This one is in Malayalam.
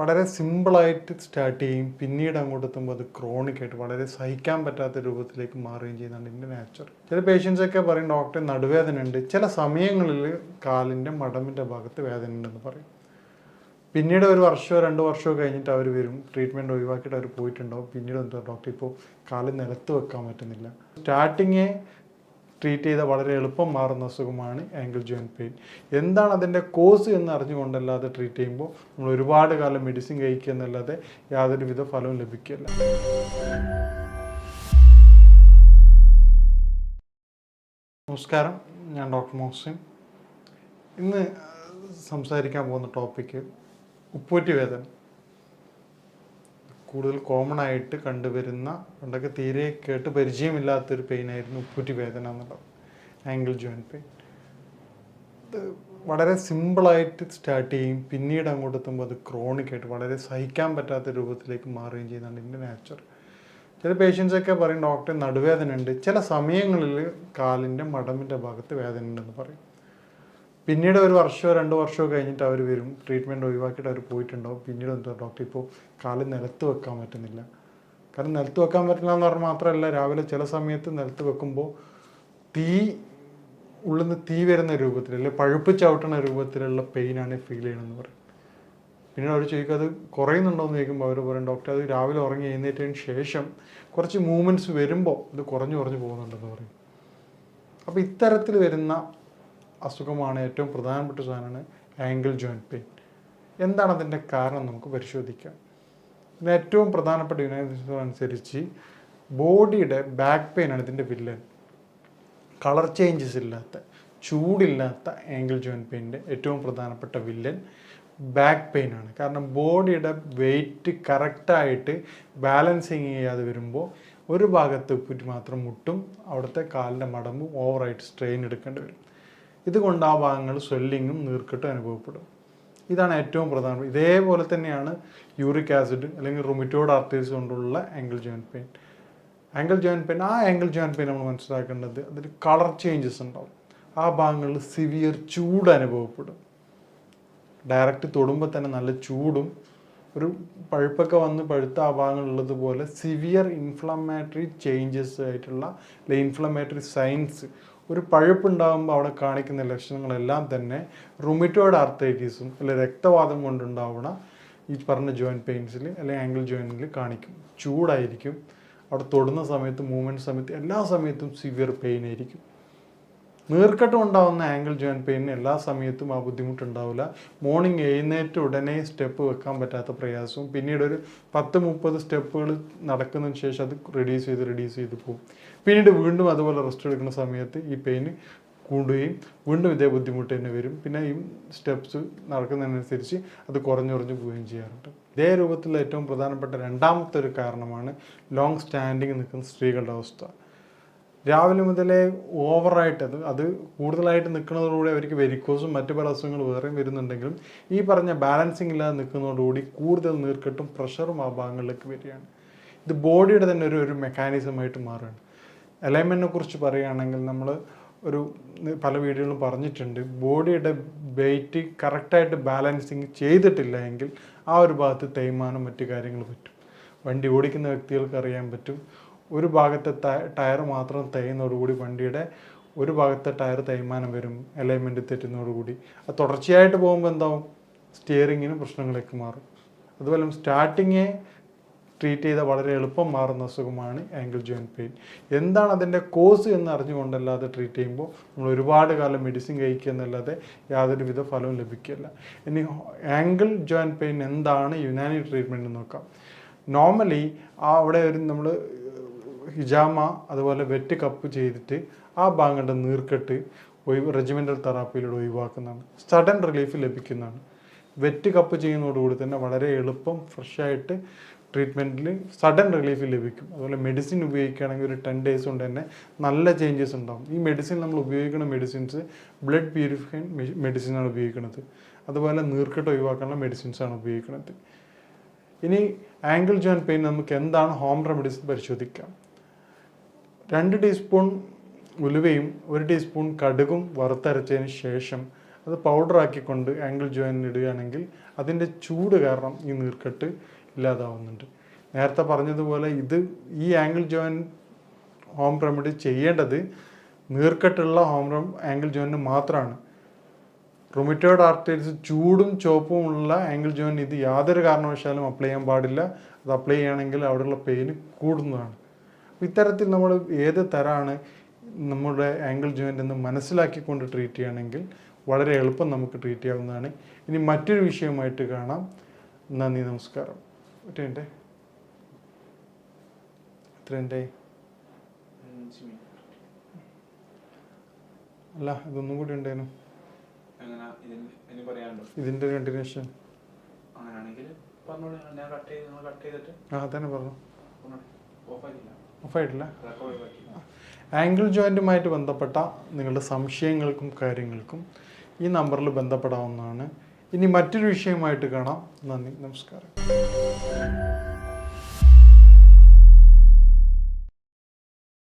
വളരെ സിമ്പിളായിട്ട് സ്റ്റാർട്ട് ചെയ്യും. പിന്നീട് അങ്ങോട്ട് എത്തുമ്പോൾ അത് ക്രോണിക് ആയിട്ട് വളരെ സഹിക്കാൻ പറ്റാത്ത രൂപത്തിലേക്ക് മാറുകയും ചെയ്യുന്നതാണ് ഇതിന്റെ നാച്ചർ ചില പേഷ്യൻസൊക്കെ പറയും ഡോക്ടർ നടുവേദന ഉണ്ട്. ചില സമയങ്ങളിൽ കാലിന്റെ മടമിന്റെ ഭാഗത്ത് വേദന ഉണ്ടെന്ന് പറയും. പിന്നീട് ഒരു വർഷമോ രണ്ട് വർഷമോ കഴിഞ്ഞിട്ട് അവർ വരും. ട്രീറ്റ്മെന്റ് ഒഴിവാക്കിയിട്ട് അവർ പോയിട്ടുണ്ടാവും. പിന്നീട് എന്താ ഡോക്ടർ ഇപ്പോൾ കാൽ നിലത്ത് വെക്കാൻ പറ്റുന്നില്ല. സ്റ്റാർട്ടിങ്ങേ ട്രീറ്റ് ചെയ്താൽ വളരെ എളുപ്പം മാറുന്ന അസുഖമാണ് ആംഗിൾ ജോയിന്റ് പെയിൻ എന്താണ് അതിന്റെ കോസ് എന്ന് അറിഞ്ഞുകൊണ്ടല്ലാതെ ട്രീറ്റ് ചെയ്യുമ്പോൾ നമ്മൾ ഒരുപാട് കാലം മെഡിസിൻ കഴിക്കുക എന്നല്ലാതെ യാതൊരുവിധ ഫലവും ലഭിക്കില്ല നമസ്കാരം. ഞാൻ ഡോക്ടർ മോഹസിൻ. ഇന്ന് സംസാരിക്കാൻ പോകുന്ന ടോപ്പിക്ക് ഉപ്പൂറ്റി വേദന. കൂടുതൽ കോമൺ ആയിട്ട് കണ്ടുവരുന്ന പണ്ടൊക്കെ തീരെ കേട്ട് പരിചയമില്ലാത്തൊരു പെയിൻ ആയിരുന്നു ഉപ്പൂറ്റി വേദന എന്നുള്ളത്. ആംഗിൾ ജോയിൻ പെയിൻ ഇത് വളരെ സിമ്പിളായിട്ട് സ്റ്റാർട്ട് ചെയ്യും. പിന്നീട് അങ്ങോട്ട് എത്തുമ്പോൾ അത് ക്രോണിക് ആയിട്ട് വളരെ സഹിക്കാൻ പറ്റാത്ത രൂപത്തിലേക്ക് മാറുകയും ചെയ്യുന്നതാണ് ഇതിന്റെ നാച്ചർ ചില പേഷ്യൻസൊക്കെ പറയും ഡോക്ടർ നടുവേദന ഉണ്ട് ചില സമയങ്ങളിൽ കാലിന്റെ മടമിന്റെ ഭാഗത്ത് വേദന ഉണ്ടെന്ന് പറയും. പിന്നീട് ഒരു വർഷമോ രണ്ട് വർഷമോ കഴിഞ്ഞിട്ട് അവർ വരും. ട്രീറ്റ്മെന്റ് ഒഴിവാക്കിയിട്ട് അവർ പോയിട്ടുണ്ടോ പിന്നീട് എന്താ ഡോക്ടർ ഇപ്പോൾ കാൽ നിലത്ത് വെക്കാൻ പറ്റുന്നില്ല. കാരണം നിലത്ത് വെക്കാൻ പറ്റില്ല എന്ന് പറഞ്ഞാൽ മാത്രമല്ല രാവിലെ ചില സമയത്ത് നിലത്ത് വെക്കുമ്പോൾ തീ ഉള്ളിൽ നിന്ന് തീ വരുന്ന രൂപത്തിൽ അല്ലെങ്കിൽ പഴുപ്പ് ചവിട്ടുന്ന രൂപത്തിലുള്ള പെയിനാണ് ഫീൽ ചെയ്യണമെന്ന് പറയും. പിന്നീട് അവർ ചോദിക്കും അത് കുറയുന്നുണ്ടോ? എന്ന് ചോദിക്കുമ്പോൾ അവർ പറയും ഡോക്ടർ അത് രാവിലെ ഉറങ്ങി എഴുന്നേറ്റതിന് ശേഷം കുറച്ച് മൂവ്മെന്റ്സ് വരുമ്പോൾ അത് കുറഞ്ഞു കുറഞ്ഞു പോകുന്നുണ്ടെന്ന് പറയും. അപ്പോൾ ഇത്തരത്തിൽ വരുന്ന അസുഖമാണ് ഏറ്റവും പ്രധാനപ്പെട്ട സാധനമാണ് ആംഗിൾ ജോയിന്റ് പെയിൻ. എന്താണ് അതിന്റെ കാരണം നമുക്ക് പരിശോധിക്കാം. ഇതിന് ഏറ്റവും പ്രധാനപ്പെട്ട യുണൈറ്റഡ് അനുസരിച്ച് ബോഡിയുടെ ബാക്ക് പെയിൻ ആണ് ഇതിന്റെ വില്ലൻ. കളർ ചേഞ്ചസ് ഇല്ലാത്ത ചൂടില്ലാത്ത ആംഗിൾ ജോയിന്റ് പെയിന്റെ ഏറ്റവും പ്രധാനപ്പെട്ട വില്ലൻ ബാക്ക് പെയിൻ ആണ്. കാരണം ബോഡിയുടെ വെയിറ്റ് കറക്റ്റായിട്ട് ബാലൻസിങ് ചെയ്യാതെ വരുമ്പോൾ ഒരു ഭാഗത്ത് ഉപ്പിറ്റ് മാത്രം മുട്ടും അവിടുത്തെ കാലിന്റെ മടമ്പും ഓവറായിട്ട് സ്ട്രെയിൻ എടുക്കേണ്ടി വരും. ഇതുകൊണ്ട് ആ ഭാഗങ്ങൾ സ്വെല്ലിങ്ങും നീർക്കെട്ടും അനുഭവപ്പെടും. ഇതാണ് ഏറ്റവും പ്രധാനം. ഇതേപോലെ തന്നെയാണ് യൂറിക് ആസിഡ് അല്ലെങ്കിൽ റുമിറ്റോഡ് ആർട്ടീസ് കൊണ്ടുള്ള ankle joint pain ankle joint pain ആ ആംഗിൾ ജോയിന്റ് പെയിൻ നമ്മൾ മനസ്സിലാക്കേണ്ടത് അതിൽ കളർ ചേഞ്ചസ് ഉണ്ടാവും. ആ ഭാഗങ്ങളിൽ സിവിയർ ചൂട് അനുഭവപ്പെടും. ഡയറക്റ്റ് തൊടുമ്പോൾ തന്നെ നല്ല ചൂടും. ഒരു പഴുപ്പൊക്കെ വന്ന് പഴുത്ത ആ ഭാഗങ്ങളുള്ളതുപോലെ സിവിയർ ഇൻഫ്ലമേറ്ററി ചേഞ്ചസ് ആയിട്ടുള്ള ഇൻഫ്ലമേറ്ററി സൈൻസ് ഒരു പഴുപ്പുണ്ടാകുമ്പോൾ അവിടെ കാണിക്കുന്ന ലക്ഷണങ്ങളെല്ലാം തന്നെ റുമിറ്റോയിഡ് ആർത്തൈറ്റീസും അല്ലെ രക്തവാദം കൊണ്ടുണ്ടാവുന്ന ഈ പറഞ്ഞ ജോയിന്റ് പെയിൻസിൽ അല്ലെങ്കിൽ ആംഗിൾ ജോയിന്റിൽ കാണിക്കും. ചൂടായിരിക്കും. അവിടെ തൊടുന്ന സമയത്ത് മൂവ്മെന്റ് സമയത്ത് എല്ലാ സമയത്തും സിവിയർ പെയിൻ ആയിരിക്കും. നീർക്കെട്ടും ഉണ്ടാവുന്ന ആംഗിൾ ജോയിന്റ് പെയിൻ എല്ലാ സമയത്തും ആ ബുദ്ധിമുട്ടുണ്ടാവില്ല. മോർണിംഗ് എഴുന്നേറ്റ് ഉടനെ സ്റ്റെപ്പ് വെക്കാൻ പറ്റാത്ത പ്രയാസവും പിന്നീട് ഒരു പത്ത് മുപ്പത് സ്റ്റെപ്പുകൾ നടക്കുന്നതിന് ശേഷം അത് റിഡ്യൂസ് ചെയ്ത് റിഡ്യൂസ് ചെയ്ത് പോകും പിന്നീട് വീണ്ടും അതുപോലെ റെസ്റ്റ് എടുക്കുന്ന സമയത്ത് ഈ പെയിന് കൂടുകയും വീണ്ടും ഇതേ ബുദ്ധിമുട്ട് തന്നെ വരും. പിന്നെ ഈ സ്റ്റെപ്സ് നടക്കുന്നതിനനുസരിച്ച് അത് കുറഞ്ഞു കുറഞ്ഞു പോവുകയും ചെയ്യാറുണ്ട്. ഇതേ രൂപത്തിലുള്ള ഏറ്റവും പ്രധാനപ്പെട്ട രണ്ടാമത്തെ ഒരു കാരണമാണ് ലോങ് സ്റ്റാൻഡിങ് നിൽക്കുന്ന സ്ത്രീകളുടെ അവസ്ഥ. രാവിലെ മുതലേ ഓവറായിട്ട് അത് അത് കൂടുതലായിട്ട് നിൽക്കുന്നതോടുകൂടി അവർക്ക് വെരിക്കോസും മറ്റു പല അസുഖങ്ങൾ വേറെയും വരുന്നുണ്ടെങ്കിലും ഈ പറഞ്ഞ ബാലൻസിങ് ഇല്ലാതെ നിൽക്കുന്നതോടുകൂടി കൂടുതൽ നീർക്കെട്ടും പ്രഷറും ആ ഭാഗങ്ങളിലേക്ക് വരികയാണ്. ഇത് ബോഡിയുടെ തന്നെ ഒരു ഒരു മെക്കാനിസമായിട്ട് മാറുകയാണ്. അലൈൻമെന്റിനെ കുറിച്ച് പറയുകയാണെങ്കിൽ നമ്മൾ ഒരു പല വീഡിയോകളും പറഞ്ഞിട്ടുണ്ട് ബോഡിയുടെ വെയിറ്റ് കറക്റ്റായിട്ട് ബാലൻസിങ് ചെയ്തിട്ടില്ല എങ്കിൽ ആ ഒരു ഭാഗത്ത് തേയ്മാനം മറ്റു കാര്യങ്ങൾ പറ്റും. വണ്ടി ഓടിക്കുന്ന വ്യക്തികൾക്ക് അറിയാൻ പറ്റും. ഒരു ഭാഗത്തെ ടയർ മാത്രം തേയുന്നതോടുകൂടി വണ്ടിയുടെ ഒരു ഭാഗത്തെ ടയർ തേയ്മാനം വരും അലൈൻമെന്റ് തെറ്റുന്നതോടുകൂടി അത് തുടർച്ചയായിട്ട് പോകുമ്പോൾ എന്താവും? സ്റ്റിയറിങ്ങിന് പ്രശ്നങ്ങളൊക്കെ മാറും. അതുപോലെ സ്റ്റാർട്ടിങ്ങേ ട്രീറ്റ് ചെയ്താൽ വളരെ എളുപ്പം മാറുന്ന അസുഖമാണ് ആംഗിൾ ജോയിന്റ് പെയിൻ എന്താണ് അതിന്റെ കോസ് എന്ന് അറിഞ്ഞുകൊണ്ടല്ലാതെ ട്രീറ്റ് ചെയ്യുമ്പോൾ നമ്മൾ ഒരുപാട് കാലം മെഡിസിൻ കഴിക്കുക എന്നല്ലാതെ യാതൊരുവിധ ഫലവും ലഭിക്കില്ല ഇനി ആംഗിൾ ജോയിന്റ് പെയിൻ എന്താണ്? യുനാനി ട്രീറ്റ്മെന്റ് നോക്കാം. നോർമലി ആ അവിടെ ഒരു നമ്മൾ ഹിജാമ അതുപോലെ വെറ്റ് കപ്പ് ചെയ്തിട്ട് ആ ഭാഗങ്ങളുടെ നീർക്കെട്ട് ഒഴിവ് റെജിമെന്റൽ തെറാപ്പിയിലൂടെ ഒഴിവാക്കുന്നതാണ്. സഡൻ റിലീഫ് ലഭിക്കുന്നതാണ്. വെറ്റ് കപ്പ് ചെയ്യുന്നതോടുകൂടി തന്നെ വളരെ എളുപ്പം ഫ്രഷായിട്ട് ട്രീറ്റ്മെന്റിൽ സഡൻ റിലീഫ് ലഭിക്കും. അതുപോലെ മെഡിസിൻ ഉപയോഗിക്കുകയാണെങ്കിൽ ഒരു ടെൻ ഡേയ്സ് കൊണ്ട് തന്നെ നല്ല ചേഞ്ചസ് ഉണ്ടാകും ഈ മെഡിസിൻ നമ്മൾ ഉപയോഗിക്കുന്ന മെഡിസിൻസ് ബ്ലഡ് പ്യൂരിഫൈൻ മെഡിസിനാണ് ഉപയോഗിക്കുന്നത്. അതുപോലെ നീർക്കെട്ട് ഒഴിവാക്കാനുള്ള മെഡിസിൻസാണ് ഉപയോഗിക്കുന്നത്. ഇനി ആംഗിൾ ജോയിൻ പെയിൻ നമുക്ക് എന്താണ് ഹോം റെമഡീസ് പരിശോധിക്കാം. രണ്ട് ടീസ്പൂൺ ഉലുവയും ഒരു ടീസ്പൂൺ കടുകും വറുത്തരച്ചതിന് ശേഷം അത് പൗഡറാക്കിക്കൊണ്ട് ആംഗിൾ ജോയിൻ ഇടുകയാണെങ്കിൽ അതിന്റെ ചൂട് കാരണം ഈ നീർക്കെട്ട് ഇല്ലാതാവുന്നുണ്ട്. നേരത്തെ പറഞ്ഞതുപോലെ ഇത് ഈ ആംഗിൾ ജോയിൻ ഹോം റെമഡി ചെയ്യേണ്ടത് നീർക്കെട്ടുള്ള ഹോം റെം ആംഗിൾ ജോയിന് മാത്രമാണ്. റൊമറ്റോയിഡ് ആർട്ടേഴ്സ് ചൂടും ചുവപ്പും ഉള്ള ആംഗിൾ ജോയിൻ ഇത് യാതൊരു കാരണവശാലും അപ്ലൈ ചെയ്യാൻ പാടില്ല. അത് അപ്ലൈ ചെയ്യുകയാണെങ്കിൽ അവിടെയുള്ള പെയിന് കൂടുന്നതാണ്. ഇത്തരത്തിൽ നമ്മൾ ഏത് തരമാണ് നമ്മുടെ ആംഗിൾ ജോയിന്റ് എന്ന് മനസ്സിലാക്കിക്കൊണ്ട് ട്രീറ്റ് ചെയ്യുകയാണെങ്കിൽ വളരെ എളുപ്പം നമുക്ക് ട്രീറ്റ് ചെയ്യാവുന്നതാണ്. ഇനി മറ്റൊരു വിഷയമായിട്ട് കാണാം. നന്ദി നമസ്കാരം. എത്രയുണ്ടേ എത്രയുണ്ടേ അല്ല ഇതൊന്നും കൂടി ഉണ്ടായിരുന്നു ഇതിന്റെ കണ്ടിന്യൂഷൻ അങ്ങനെയാണെങ്കിൽ പറഞ്ഞോളൂ. ഞാൻ കട്ട് ചെയ്ത് കട്ട് ചെയ്തിട്ട്. ആ തന്നെ പറഞ്ഞു. ഓഫ് ഓഫായിട്ടില്ല ഒഴിവാക്കി ആംഗിൾ ജോയിന്റുമായിട്ട് ബന്ധപ്പെട്ട നിങ്ങളുടെ സംശയങ്ങൾക്കും കാര്യങ്ങൾക്കും ഈ നമ്പറിൽ ബന്ധപ്പെടാവുന്നതാണ്. ഇനി മറ്റൊരു വിഷയമായിട്ട് കാണാം. നന്ദി. നമസ്കാരം.